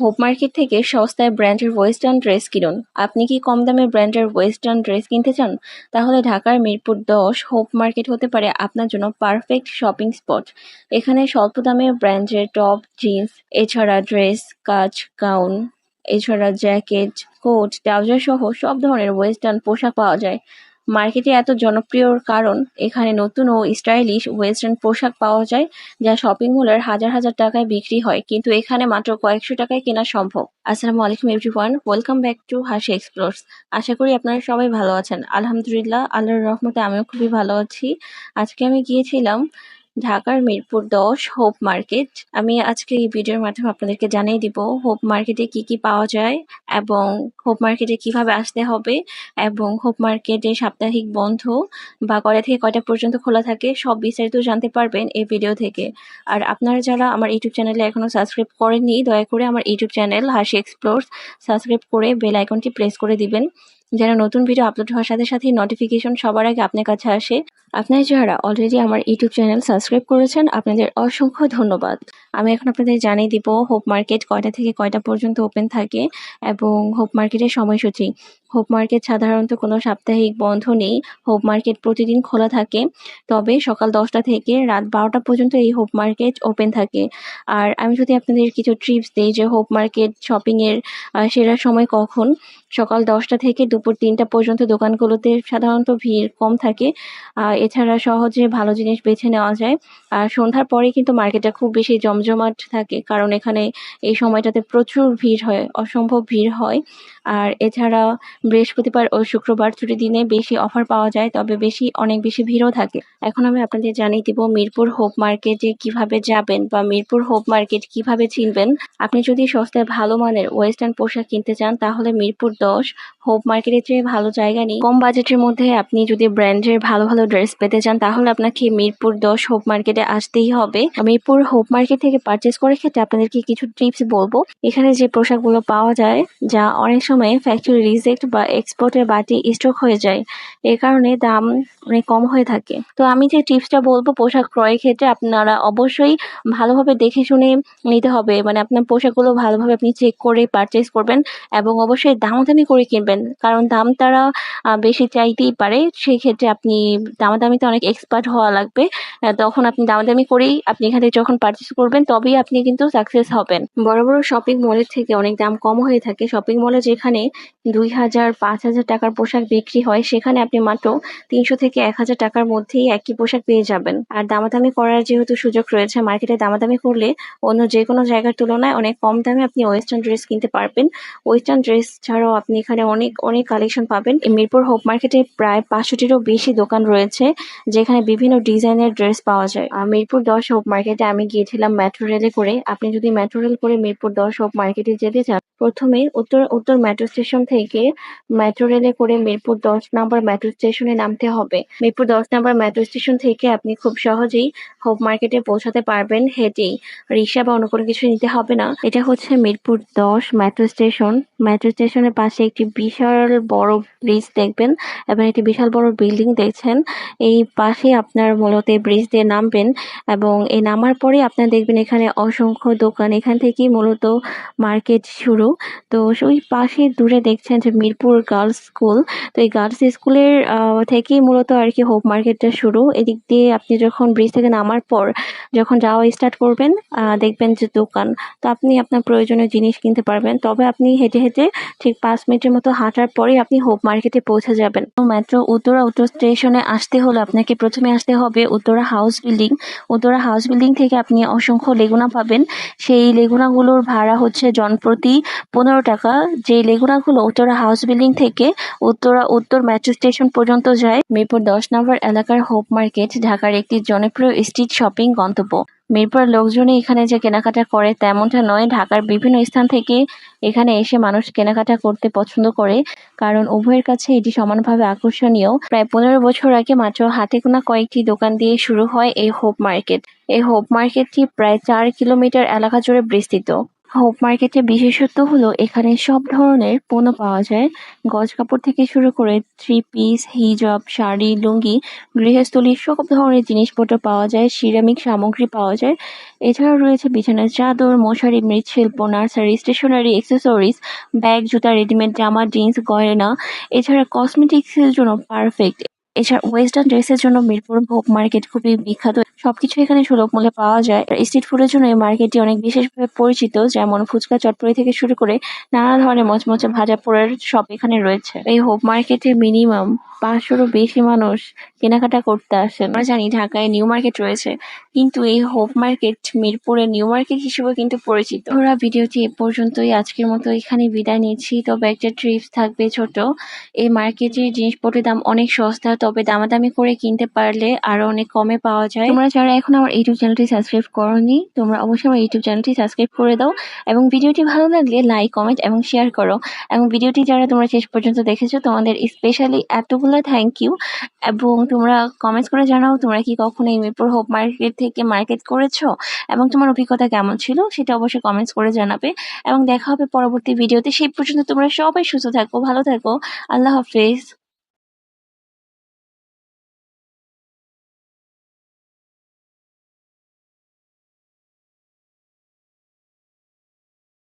Hope market থেকে সস্তায় ব্র্যান্ডের ওয়েস্টার্ন ড্রেস কিনুন। আপনি কি কম দামে ব্র্যান্ডের ওয়েস্টার্ন ড্রেস কিনতে চান? তাহলে ঢাকার মিরপুর দশ হোপ মার্কেট হতে পারে আপনার জন্য পারফেক্ট শপিং স্পট। এখানে স্বল্প দামে ব্র্যান্ডের টপ, জিন্স, এছাড়া ড্রেস কাচ গাউন, এছাড়া জ্যাকেট, কোট, ট্রাউজার সহ সব ধরনের ওয়েস্টার্ন পোশাক পাওয়া যায়। মার্কেটে এত জনপ্রিয়র কারণ এখানে নতুন ও স্টাইলিশ ওয়েস্টার্ন পোশাক পাওয়া যায় যা শপিং মলের হাজার হাজার টাকায় বিক্রি হয়। কিন্তু এখানে মাত্র কয়েকশো টাকায় কেনা সম্ভব। আসসালামু আলাইকুম এভরিওয়ান ওয়েলকাম ব্যাক টু হাসি এক্সপ্লোর্স আশা করি আপনারা সবাই ভালো আছেন। আলহামদুলিল্লাহ, আল্লাহর রহমতে আমিও খুবই ভালো আছি। আজকে আমি গিয়েছিলাম ঢাকার মিরপুর দশ হোপ মার্কেট। আমি আজকে এই ভিডিওর মাধ্যমে আপনাদেরকে জানিয়ে দিব হোপ মার্কেটে কি কি পাওয়া যায় এবং হোপ মার্কেটে কীভাবে আসতে হবে এবং হোপ মার্কেটে সাপ্তাহিক বন্ধ বা কয়টা থেকে কয়টা পর্যন্ত খোলা থাকে সব বিস্তারিত জানতে পারবেন এই ভিডিও থেকে। আর আপনারা যারা আমার ইউটিউব চ্যানেলে এখনও সাবস্ক্রাইব করেননি, দয়া করে আমার YouTube channel Hashi explore subscribe করে বেল আইকনটি প্রেস করে দিবেন। যেন নতুন ভিডিও আপলোড হওয়ার সাথে সাথে নোটিফিকেশন সবার আগে আপনার কাছে আসে। আপনারা যারা অলরেডি আমার ইউটিউব চ্যানেল সাবস্ক্রাইব করেছেন, আপনাদের অসংখ্য ধন্যবাদ। আমি এখন আপনাদের জানিয়ে দিব হোপ মার্কেট কয়টা থেকে কয়টা পর্যন্ত ওপেন থাকে এবং হোপ মার্কেটের সময়সূচি। হোপ মার্কেট সাধারণত কোনো সাপ্তাহিক বন্ধ নেই হোপ মার্কেট প্রতিদিন খোলা থাকে। তবে সকাল দশটা থেকে রাত বারোটা পর্যন্ত এই হোপ মার্কেট ওপেন থাকে। আর আমি যদি আপনাদের কিছু ট্রিপস দিই যে হোপ মার্কেট শপিংয়ের সেরা সময় কখন সকাল দশটা থেকে দুপুর তিনটা পর্যন্ত দোকানগুলোতে সাধারণত ভিড় কম থাকে। এছাড়া সহজে ভালো জিনিস বেছে নেওয়া যায়। আর সন্ধ্যার পরে কিন্তু মার্কেটটা খুব বেশি জমজমাট থাকে, কারণ এখানে এই সময়টাতে প্রচুর ভিড় হয়, অসম্ভব ভিড় হয়। আর এছাড়া বৃহস্পতিবার ও শুক্রবার ছুটির দিনে বেশি অফার পাওয়া যায়, তবে বেশি, অনেক বেশি ভিড়ও থাকে। এখন আমি আপনাদের জানিয়ে দিব মিরপুর হোপ মার্কেটে কীভাবে যাবেন বা মিরপুর হোপ মার্কেট কীভাবে চিনবেন। আপনি যদি সস্তায় ভালো মানের ওয়েস্টার্ন পোশাক কিনতে চান, তাহলে মিরপুর দশ, হোপ মার্কেটের চেয়ে ভালো জায়গা নেই। কম বাজেটের মধ্যে আপনি যদি ব্র্যান্ডের ভালো ভালো ড্রেস পেতে চান, তাহলে আপনাকে মিরপুর দশ হোপ মার্কেটে আসতেই হবে। মিরপুর হোপ মার্কেট থেকে পারচেস করার ক্ষেত্রে আপনাদেরকে কিছু টিপস বলব। এখানে যে পোশাকগুলো পাওয়া যায়, যা অনেক সময় ফ্যাক্টরি রিজেক্ট বা এক্সপোর্টের বাটি স্টক হয়ে যায়, এ কারণে দাম অনেক কম হয়ে থাকে। তো আমি যে টিপসটা বলব পোশাক ক্রয়ের ক্ষেত্রে, আপনারা অবশ্যই ভালোভাবে দেখে শুনে নিতে হবে। মানে আপনার পোশাকগুলো ভালোভাবে আপনি চেক করে পারচেস করবেন এবং অবশ্যই দামাদামি করে কিনবেন। কারণ দাম তারা বেশি চাইতেই পারে। সেই ক্ষেত্রে আপনি, দামাদামিতে অনেক এক্সপার্ট হওয়া লাগবে। তখন আপনি দামাদামি করেই আপনি এখানে যখন পারচেস করবেন, তবেই আপনি কিন্তু সাকসেস হবেন। বড় বড় শপিং মলের থেকে অনেক দাম কম হয়ে থাকে। শপিং মলে যেখানে দুই হাজার, পাঁচ হাজার টাকার পোশাক বিক্রি হয়, সেখানে আপনি মাত্র তিনশো থেকে এক হাজার টাকার মধ্যেই একই পোশাক পেয়ে যাবেন। আর দামাদামি করার যেহেতু সুযোগ রয়েছে মার্কেটে দামাদামি করলে অন্য যে কোনো জায়গার তুলনায় অনেক কম দামে আপনি ওয়েস্টার্ন ড্রেস কিনতে পারবেন। ওয়েস্টার্ন ড্রেস ছাড়াও আপনি এখানে অনেক অনেক কালেকশন পাবেন। মিরপুর হোপ মার্কেটে প্রায় পাঁচশোটিরও বেশি দোকান রয়েছে, যেখানে বিভিন্ন ডিজাইনের ড্রেস পাওয়া যায়। মিরপুর দশ হোপ মার্কেটে আমি গিয়েছিলাম মেট্রো রেলে করে। আপনি যদি মেট্রো রেল করে মিরপুর দশ হোপ মার্কেটে যেতে চান প্রথমে উত্তর উত্তর মেট্রো স্টেশন থেকে মেট্রো রেলে করে মিরপুর দশ নম্বর মেট্রো স্টেশনে নামতে হবে। মিরপুর দশ নম্বর মেট্রো স্টেশন থেকে আপনি খুব সহজেই হোপ মার্কেটে পৌঁছাতে পারবেন। হেঁটেই রিক্সা বা অন্য কোনো কিছু নিতে হবে না। এটা হচ্ছে মিরপুর দশ মেট্রো স্টেশন মেট্রো স্টেশনের পাশে একটি বিশাল বড় ব্রিজ দেখবেন এবং একটি বিশাল বড় বিল্ডিং দেখছেন। এই পাশে আপনার মূলত ব্রিজ দিয়ে নামবেন এবং এই নামার পরে আপনার দেখবেন এখানে অসংখ্য দোকান। এখান থেকেই মূলত মার্কেট শুরু। তো ওই পাশে দূরে দেখছেন যে মিরপুর গার্লস স্কুল। তো এই গার্লস স্কুলের থেকেই মূলত আর কি হোপ মার্কেটটা শুরু। এদিক দিয়ে আপনি যখন ব্রিজ থেকে নামার পর যখন যাওয়া স্টার্ট করবেন দেখবেন যে দোকান। তো আপনি আপনার প্রয়োজনীয় জিনিস কিনতে পারবেন। তবে আপনি হেঁটে হেঁটে ঠিক পাঁচ মিনিটের মতো হাঁটার পরেই আপনি হোপ মার্কেটে পৌঁছে যাবেন। মেট্রো উত্তরা উত্তর স্টেশনে আসতে হলে আপনাকে প্রথমে আসতে হবে Uttara house building Uttara house building থেকে আপনি অসংখ্য লেগুনা পাবেন। সেই লেগুনাগুলোর ভাড়া হচ্ছে জনপ্রতি পনেরো টাকা। যে লেগুনাগুলো উত্তরা হাউস বিল্ডিং থেকে উত্তরা উত্তর মেট্রো স্টেশন পর্যন্ত যায়, মিরপুর দশ নম্বর এলাকার হোপ মার্কেট ঢাকার একটি জনপ্রিয় স্ট্রিট শপিং গন্তব্য। মিরপুর লোকজনই এখানে যে কেনাকাটা করে তেমনটা নয়, ঢাকার বিভিন্ন স্থান থেকে এখানে এসে মানুষ কেনাকাটা করতে পছন্দ করে, কারণ উভয়ের কাছে এটি সমানভাবে আকর্ষণীয়। প্রায় পনেরো বছর আগে মাত্র হাতে গোনা কয়েকটি দোকান দিয়ে শুরু হয় এই হোপ মার্কেট এই হোপ মার্কেটটি প্রায় চার কিলোমিটার এলাকা জুড়ে বিস্তৃত। হোপ মার্কেটে বিশেষত্ব হলো এখানে সব ধরনের পণ্য পাওয়া যায়। গজ কাপড় থেকে শুরু করে থ্রি পিস হিজাব শাড়ি, লুঙ্গি গৃহস্থলীর সব ধরনের জিনিসপত্র পাওয়া যায় সিরামিক সামগ্রী পাওয়া যায়। এছাড়াও রয়েছে বিছানার চাদর, মশারি, মৃৎশিল্প, নার্সারি, স্টেশনারি অ্যাক্সেসরিজ ব্যাগ, জুতা রেডিমেড জামা জিন্স গয়না। এছাড়া কসমেটিক্সের জন্য পারফেক্ট এছাড়া ওয়েস্টার্ন ড্রেসের জন্য মিরপুর হোপ মার্কেট খুবই বিখ্যাত। সবকিছু এখানে সুলভ মূল্যে পাওয়া যায়। স্ট্রিট ফুডের জন্য এই মার্কেটটি অনেক বিশেষভাবে পরিচিত, যেমন ফুচকা চটপটি থেকে শুরু করে নানা ধরনের মচমচে ভাজা পোড়ার শপ এখানে রয়েছে। এই হোপ মার্কেটে মিনিমাম পাঁচশোরও বেশি মানুষ কেনাকাটা করতে আসেন। আমরা জানি ঢাকায় নিউ মার্কেট রয়েছে, কিন্তু এই হোপ মার্কেট মিরপুরের নিউ মার্কেট হিসেবে কিন্তু পরিচিত। ওরা ভিডিওটি এ পর্যন্তই। আজকের মতো এখানে বিদায় নিচ্ছি। তবে একটা ট্রিপস থাকবে ছোট। এই মার্কেটের জিনিসপত্রের দাম অনেক সস্তা তবে দামাদামি করে কিনতে পারলে আরও অনেক কমে পাওয়া যায়। তোমরা যারা এখন আমার ইউটিউব চ্যানেলটি সাবস্ক্রাইব করোনি, তোমরা অবশ্যই আমার ইউটিউব চ্যানেলটি সাবস্ক্রাইব করে দাও এবং ভিডিওটি ভালো লাগলে লাইক, কমেন্ট এবং শেয়ার করো। এবং ভিডিওটি যারা তোমরা শেষ পর্যন্ত দেখেছ, তোমাদের স্পেশালি এতগুলো থ্যাংক ইউ এবং তোমরা কমেন্টস করে জানাও, তোমরা কি কখনো এই মিরপুর হোপ মার্কেট থেকে মার্কেট করেছ? এবং তোমার অভিজ্ঞতা কেমন ছিল? সেটা অবশ্যই কমেন্টস করে জানাবে। এবং দেখা হবে পরবর্তী ভিডিওতে। সেই পর্যন্ত তোমরা সবাই সুস্থ থাকো, ভালো থাকো। আল্লাহ হাফেজ।